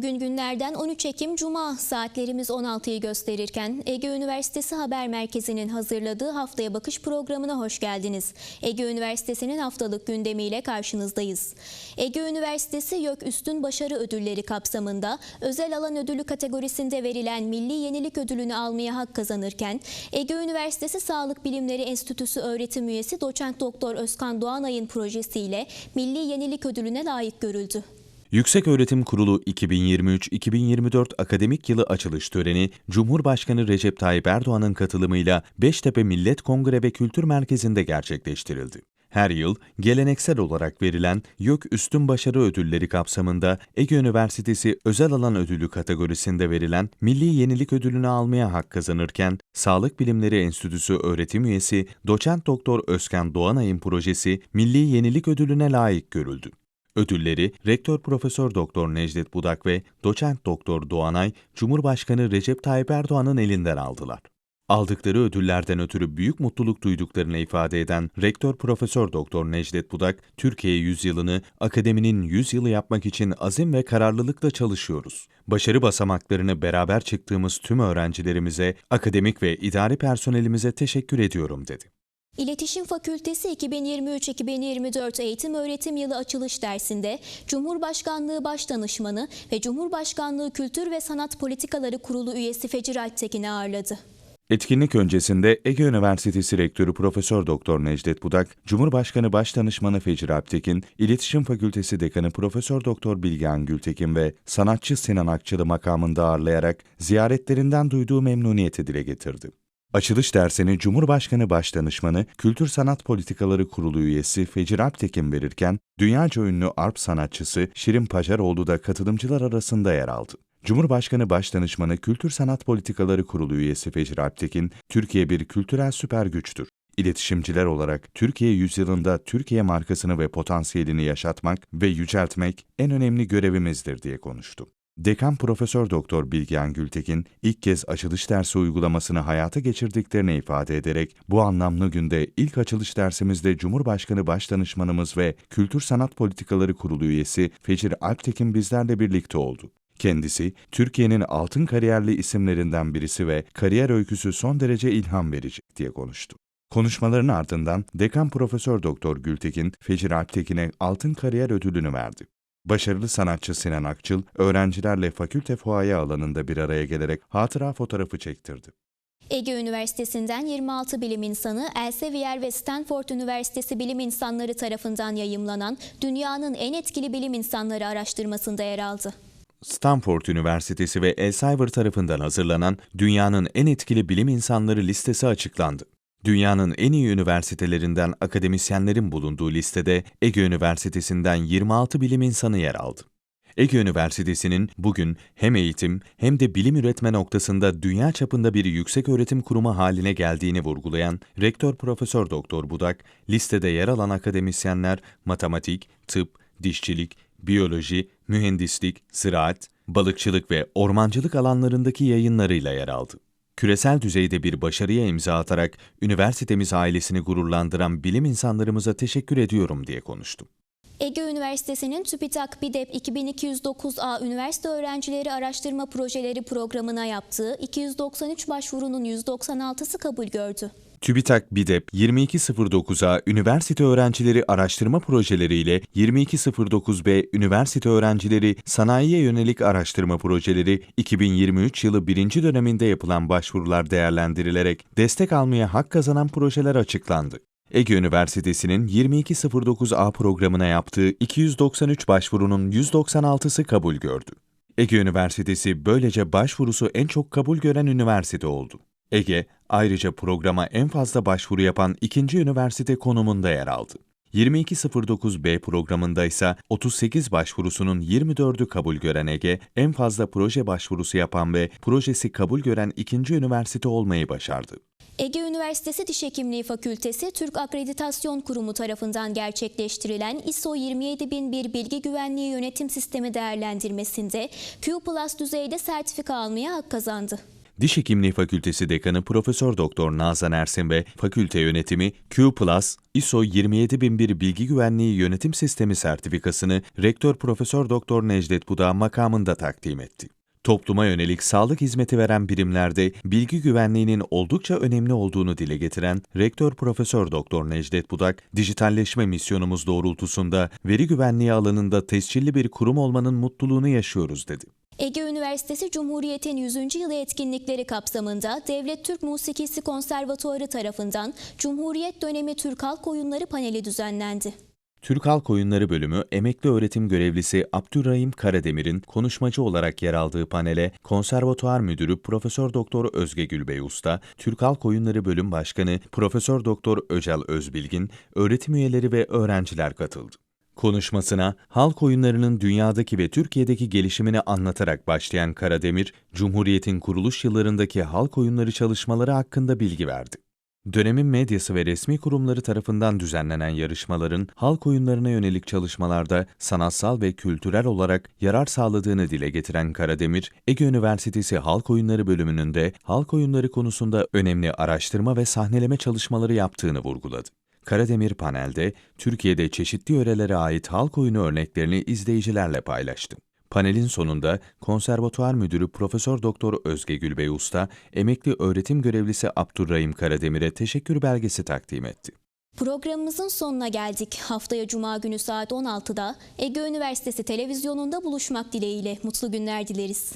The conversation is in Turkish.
Bugün günlerden 13 Ekim Cuma saatlerimiz 16'yı gösterirken Ege Üniversitesi Haber Merkezi'nin hazırladığı Haftaya Bakış programına hoş geldiniz. Ege Üniversitesi'nin haftalık gündemiyle karşınızdayız. Ege Üniversitesi YÖK Üstün Başarı Ödülleri kapsamında özel alan ödülü kategorisinde verilen Milli Yenilik Ödülünü almaya hak kazanırken Ege Üniversitesi Sağlık Bilimleri Enstitüsü öğretim üyesi Doçent Doktor Özkan Doğanay'ın projesiyle Milli Yenilik Ödülüne layık görüldü. Yükseköğretim Kurulu 2023-2024 akademik yılı açılış töreni Cumhurbaşkanı Recep Tayyip Erdoğan'ın katılımıyla Beştepe Millet Kongre ve Kültür Merkezi'nde gerçekleştirildi. Her yıl geleneksel olarak verilen YÖK Üstün Başarı Ödülleri kapsamında Ege Üniversitesi Özel Alan Ödülü kategorisinde verilen Milli Yenilik Ödülünü almaya hak kazanırken Sağlık Bilimleri Enstitüsü öğretim üyesi Doçent Doktor Özkan Doğanay'ın projesi Milli Yenilik Ödülüne layık görüldü. Ödülleri Rektör Profesör Doktor Necdet Budak ve Doçent Doktor Doğanay, Cumhurbaşkanı Recep Tayyip Erdoğan'ın elinden aldılar. Aldıkları ödüllerden ötürü büyük mutluluk duyduklarını ifade eden Rektör Profesör Doktor Necdet Budak, Türkiye yüzyılını akademinin yüzyılı yapmak için azim ve kararlılıkla çalışıyoruz. Başarı basamaklarını beraber çıktığımız tüm öğrencilerimize, akademik ve idari personelimize teşekkür ediyorum dedi. İletişim Fakültesi 2023-2024 eğitim öğretim yılı açılış dersinde Cumhurbaşkanlığı Başdanışmanı ve Cumhurbaşkanlığı Kültür ve Sanat Politikaları Kurulu üyesi Fecir Alptekin'i ağırladı. Etkinlik öncesinde Ege Üniversitesi Rektörü Profesör Doktor Necdet Budak, Cumhurbaşkanı Başdanışmanı Fecir Alptekin, İletişim Fakültesi Dekanı Profesör Doktor Bilgehan Gültekin ve sanatçı Sinan Akçılı makamında ağırlayarak ziyaretlerinden duyduğu memnuniyeti dile getirdi. Açılış dersini Cumhurbaşkanı Başdanışmanı, Kültür Sanat Politikaları Kurulu üyesi Fecir Alptekin verirken, dünyaca ünlü arp sanatçısı Şirin Pacaroğlu da katılımcılar arasında yer aldı. Cumhurbaşkanı Başdanışmanı Kültür Sanat Politikaları Kurulu üyesi Fecir Alptekin, Türkiye bir kültürel süper güçtür. İletişimciler olarak Türkiye yüzyılında Türkiye markasını ve potansiyelini yaşatmak ve yüceltmek en önemli görevimizdir diye konuştu. Dekan Profesör Doktor Bilgehan Gültekin ilk kez açılış dersi uygulamasını hayata geçirdiklerini ifade ederek bu anlamlı günde ilk açılış dersimizde Cumhurbaşkanı Başdanışmanımız ve Kültür Sanat Politikaları Kurulu üyesi Fecir Alptekin bizlerle birlikte oldu. Kendisi, Türkiye'nin altın kariyerli isimlerinden birisi ve kariyer öyküsü son derece ilham verici diye konuştu. Konuşmaların ardından Dekan Profesör Doktor Gültekin, Fecir Alptekin'e altın kariyer ödülünü verdi. Başarılı sanatçı Sinan Akçıl, öğrencilerle fakülte fuaye alanında bir araya gelerek hatıra fotoğrafı çektirdi. Ege Üniversitesi'nden 26 bilim insanı Elsevier ve Stanford Üniversitesi bilim insanları tarafından yayımlanan Dünyanın en etkili bilim insanları araştırmasında yer aldı. Stanford Üniversitesi ve Elsevier tarafından hazırlanan dünyanın en etkili bilim insanları listesi açıklandı. Dünyanın en iyi üniversitelerinden akademisyenlerin bulunduğu listede Ege Üniversitesi'nden 26 bilim insanı yer aldı. Ege Üniversitesi'nin bugün hem eğitim hem de bilim üretme noktasında dünya çapında bir yüksek öğretim kurumu haline geldiğini vurgulayan Rektör Profesör Doktor Budak, listede yer alan akademisyenler matematik, tıp, dişçilik, biyoloji, mühendislik, ziraat, balıkçılık ve ormancılık alanlarındaki yayınlarıyla yer aldı. Küresel düzeyde bir başarıya imza atarak üniversitemiz ailesini gururlandıran bilim insanlarımıza teşekkür ediyorum diye konuştu. Ege Üniversitesi'nin TÜBİTAK BİDEP 2209A Üniversite Öğrencileri Araştırma Projeleri programına yaptığı 293 başvurunun 196'sı kabul gördü. TÜBİTAK BİDEP 2209A Üniversite Öğrencileri Araştırma Projeleri ile 2209B Üniversite Öğrencileri Sanayiye Yönelik Araştırma Projeleri 2023 yılı birinci döneminde yapılan başvurular değerlendirilerek destek almaya hak kazanan projeler açıklandı. Ege Üniversitesi'nin 2209A programına yaptığı 293 başvurunun 196'sı kabul gördü. Ege Üniversitesi böylece başvurusu en çok kabul gören üniversite oldu. Ege, ayrıca programa en fazla başvuru yapan ikinci üniversite konumunda yer aldı. 2209B programında ise 38 başvurusunun 24'ü kabul gören Ege, en fazla proje başvurusu yapan ve projesi kabul gören ikinci üniversite olmayı başardı. Ege Üniversitesi Diş Hekimliği Fakültesi Türk Akreditasyon Kurumu tarafından gerçekleştirilen ISO 27001 Bilgi Güvenliği Yönetim Sistemi değerlendirmesinde Q+ düzeyde sertifika almaya hak kazandı. Diş Hekimliği Fakültesi Dekanı Profesör Doktor Nazan Ersin ve fakülte yönetimi Q+, ISO 27001 Bilgi Güvenliği Yönetim Sistemi sertifikasını Rektör Profesör Doktor Necdet Budak makamında takdim etti. Topluma yönelik sağlık hizmeti veren birimlerde bilgi güvenliğinin oldukça önemli olduğunu dile getiren Rektör Profesör Doktor Necdet Budak, dijitalleşme misyonumuz doğrultusunda veri güvenliği alanında tescilli bir kurum olmanın mutluluğunu yaşıyoruz dedi. Ege Üniversitesi Cumhuriyet'in 100. yılı etkinlikleri kapsamında Devlet Türk Musikisi Konservatuarı tarafından Cumhuriyet dönemi Türk Halk Oyunları paneli düzenlendi. Türk Halk Oyunları bölümü emekli öğretim görevlisi Abdurrahim Karademir'in konuşmacı olarak yer aldığı panele Konservatuar Müdürü Profesör Doktor Özge Gülbey Usta, Türk Halk Oyunları Bölüm Başkanı Profesör Doktor Öcal Özbilgin, öğretim üyeleri ve öğrenciler katıldı. Konuşmasına halk oyunlarının dünyadaki ve Türkiye'deki gelişimini anlatarak başlayan Karademir, Cumhuriyet'in kuruluş yıllarındaki halk oyunları çalışmaları hakkında bilgi verdi. Dönemin medyası ve resmi kurumları tarafından düzenlenen yarışmaların halk oyunlarına yönelik çalışmalarda sanatsal ve kültürel olarak yarar sağladığını dile getiren Karademir, Ege Üniversitesi Halk Oyunları bölümünün de halk oyunları konusunda önemli araştırma ve sahneleme çalışmaları yaptığını vurguladı. Karademir panelde Türkiye'de çeşitli yörelere ait halk oyunu örneklerini izleyicilerle paylaştı. Panelin sonunda Konservatuar Müdürü Profesör Doktor Özge Gülbey Usta, emekli öğretim görevlisi Abdurrahim Karademir'e teşekkür belgesi takdim etti. Programımızın sonuna geldik. Haftaya Cuma günü saat 16'da Ege Üniversitesi televizyonunda buluşmak dileğiyle mutlu günler dileriz.